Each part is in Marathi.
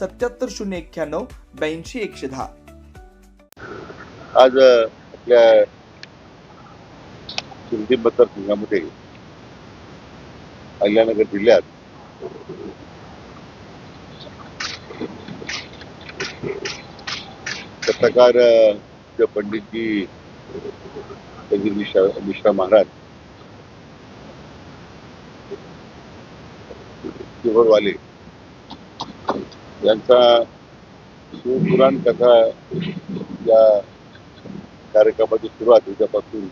सत्याहत्तर शून्य एक्क्याण्णव ब्याऐंशी एकशे दहा. आज आपल्या शिर्डी मतदारसंघामध्ये अहिल्यानगर जिल्ह्यात पत्रकार पंडितजी मिश्रा मिश्रा महाराज शिवरवाले यांचा शिवपुराण कथा या कार्यक्रमाची सुरुवात उद्यापासून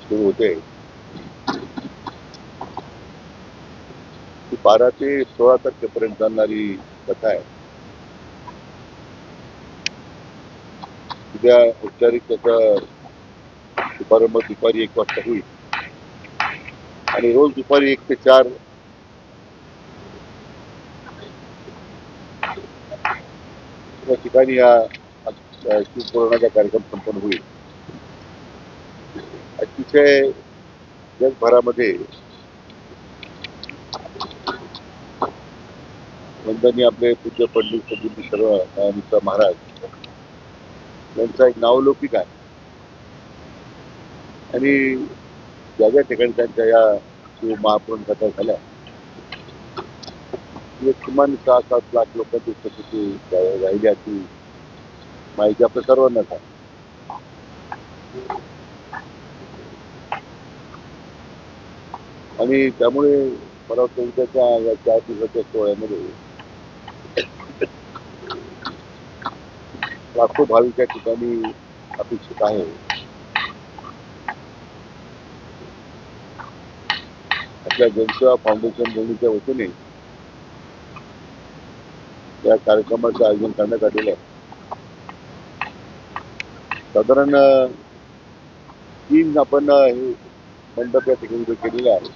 सुरू होते. ती बारा ते सोळा तारखेपर्यंत जाणारी कथा आहे. उद्या औपचारिक त्याचा शुभारंभ दुपारी एक वाजता होईल. आणि रोज दुपारी एक ते चार या ठिकाणी या शिवपुराणाचा कार्यक्रम संपन्न होईल अतिशय जगभरामध्ये वंदनीय आपले पूज्य पंडित सजिंद्र शर्मा मिश्रा महाराज यांचा एक नावलौकिक आहे आणि ज्या ज्या ठिकाणी त्यांच्या या शिव महापुराण कथा झाल्या किमान सहा सात लाख लोकांची उपस्थिती राहिली अशी माहिती आपल्या सर्वांनाच आहे. आणि त्यामुळे मला वाटतं उद्याच्या या चार दिवसाच्या सोहळ्यामध्ये लाखो भाविकच्या ठिकाणी अपेक्षित आहे. आपल्या जनसेवा फाउंडेशन दोन्हीच्या वतीने या कार्यक्रमाचं आयोजन करण्यात आलेलं आहे. साधारण तीन आपण हे मंडप या ठिकाणी उभे केलेले आहे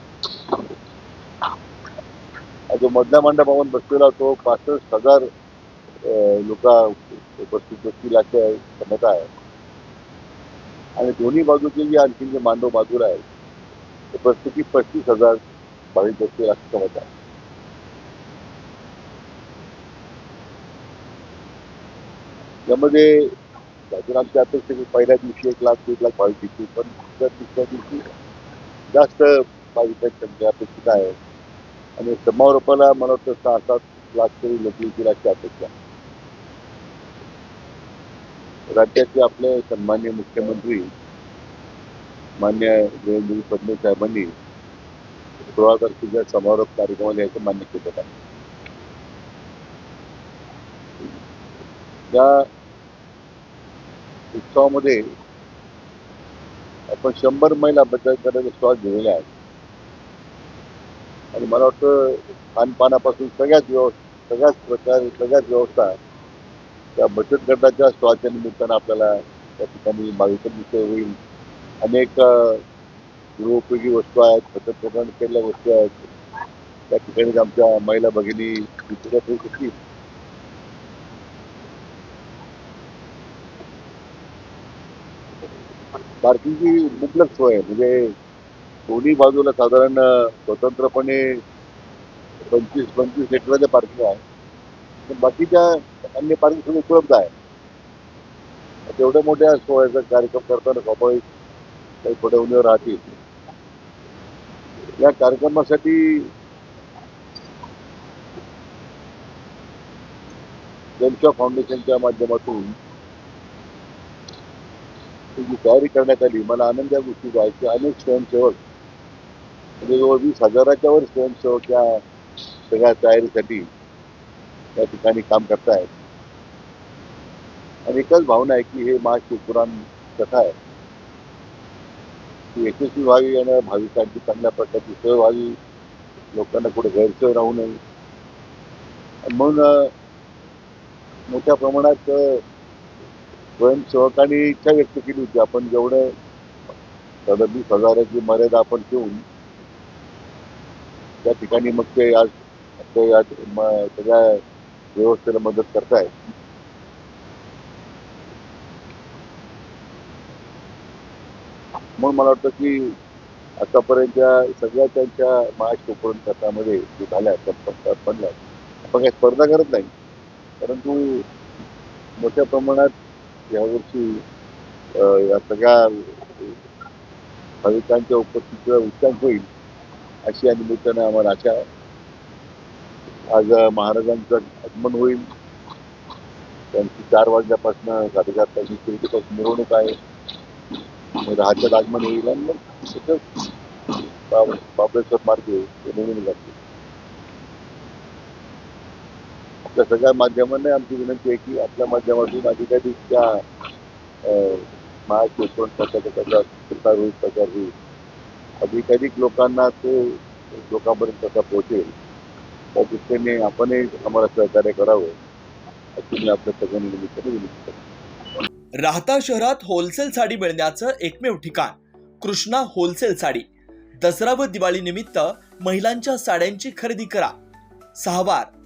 जो मधल्या मंडप आपण बसलेला तो पासष्ट हजार लोक उपस्थित असतील अशी क्षमता आहे. आणि दोन्ही बाजूचे जे आणखी जे मांडव बाजूला आहे ते प्रत्येकी पस्तीस हजार भाविक असतील अशी क्षमता आहे यामध्ये आमच्या अपेक्षा की पहिल्या दिवशी एक लाख दीड लाख भाविक येतील पण दुसऱ्या तिसऱ्या दिवशी जास्त भाविकांची अपेक्षित आहे. आणि समारोपाला मला वाटतं सहा सात लाख तरी लोक येतील अपेक्षा राज्याचे आपले सन्मान्य मुख्यमंत्री मान्य देवेंद्र फडणवीस साहेबांनी सोळा तारखेच्या समारोप कार्यक्रमाला याचं मान्य केलं आहे. या उत्सवामध्ये आपण शंभर महिला बचत करण्याचा स्टॉल दिलेले आहेत आणि मला वाटतं खानपानापासून सगळ्याच व्यवस्था सगळ्याच प्रकार सगळ्याच व्यवस्था त्या बचत गटाच्या स्टॉलच्या निमित्तानं आपल्याला त्या ठिकाणी भाविकांविषयी होईल. अनेक गृहोपयोगी वस्तू आहेत बचत केलेल्या वस्तू आहेत. त्या ठिकाणी आमच्या महिला भगिनी विक्रीला ठेवू पार्किंगची मुबलक सोय आहे. म्हणजे दोन्ही बाजूला साधारण स्वतंत्रपणे पंचवीस पंचवीस लिटरचे पार्किंग आहे. बाकीच्या अन्य पार्किंग सुद्धा उपलब्ध आहे तेवढ्या मोठ्या सोहळ्याचा कार्यक्रम करताना स्वाभाविक काही पडवणीवर राहतील. या कार्यक्रमासाठी जनशा फाउंडेशनच्या माध्यमातून जी तयारी करण्यात आली. मला आनंद या गोष्टीचा आहे की अनेक स्वयंसेवक. म्हणजे जवळ वीस हजाराच्या वर स्वयंसेवक या सगळ्या तयारीसाठी या ठिकाणी काम करतायत. आणि एकच भावना आहे की हे महाशिवपुराण कथा आहे. ती यशस्वी व्हावी आणि भाविकांची चांगल्या प्रकारची सोय व्हावी. लोकांना कुठे गैरसोय राहू नये. म्हणून मोठ्या प्रमाणात स्वयंसेवकांनी इच्छा व्यक्त केली होती. आपण जेवढं सदतीस हजाराची मर्यादा आपण ठेवून त्या ठिकाणी मग ते आज ते या सगळ्या व्यवस्थेला मदत करताय म्हणून मला वाटतं की आतापर्यंतच्या सगळ्या त्यांच्या महाराष्ट्र उपकरण गटामध्ये जे झाल्या त्या पडल्या आपण काही स्पर्धा करत नाही. परंतु मोठ्या प्रमाणात यावर्षी या सगळ्या भाविकांच्या उपस्थितीचा उच्चांक होईल अशी या निमित्तानं आम्हाला आशा आज महाराजांचं आगमन होईल. त्यांची चार वाजल्यापासून साडेचार ताशी मिरवणूक आहे. मग आगमन होईल आणि मग तिथंच बाब- बाबळेश्वर मार्गे ते निघून जातील त्या सगळ्या माध्यमांना आमची विनंती आहे की आपल्या माध्यमातून अधिकाधिक त्या अ, महाराष्ट्र त्याचा प्रसार होईल प्रचार होईल. अधिकाधिक लोकांना ते लोकांपर्यंत कसा पोहोचेल त्या दृष्टीने आपणही आम्हाला सहकार्य करावं अशी मी आपल्या सगळ्यांनी निमित्ताने विनंती करतो. राहता शहरात होलसेल साडी मिळण्याचं एकमेव ठिकाण कृष्णा होलसेल साडी. दसरा व दिवाळी निमित्त महिलांच्या साड्यांची खरेदी करा. सहावार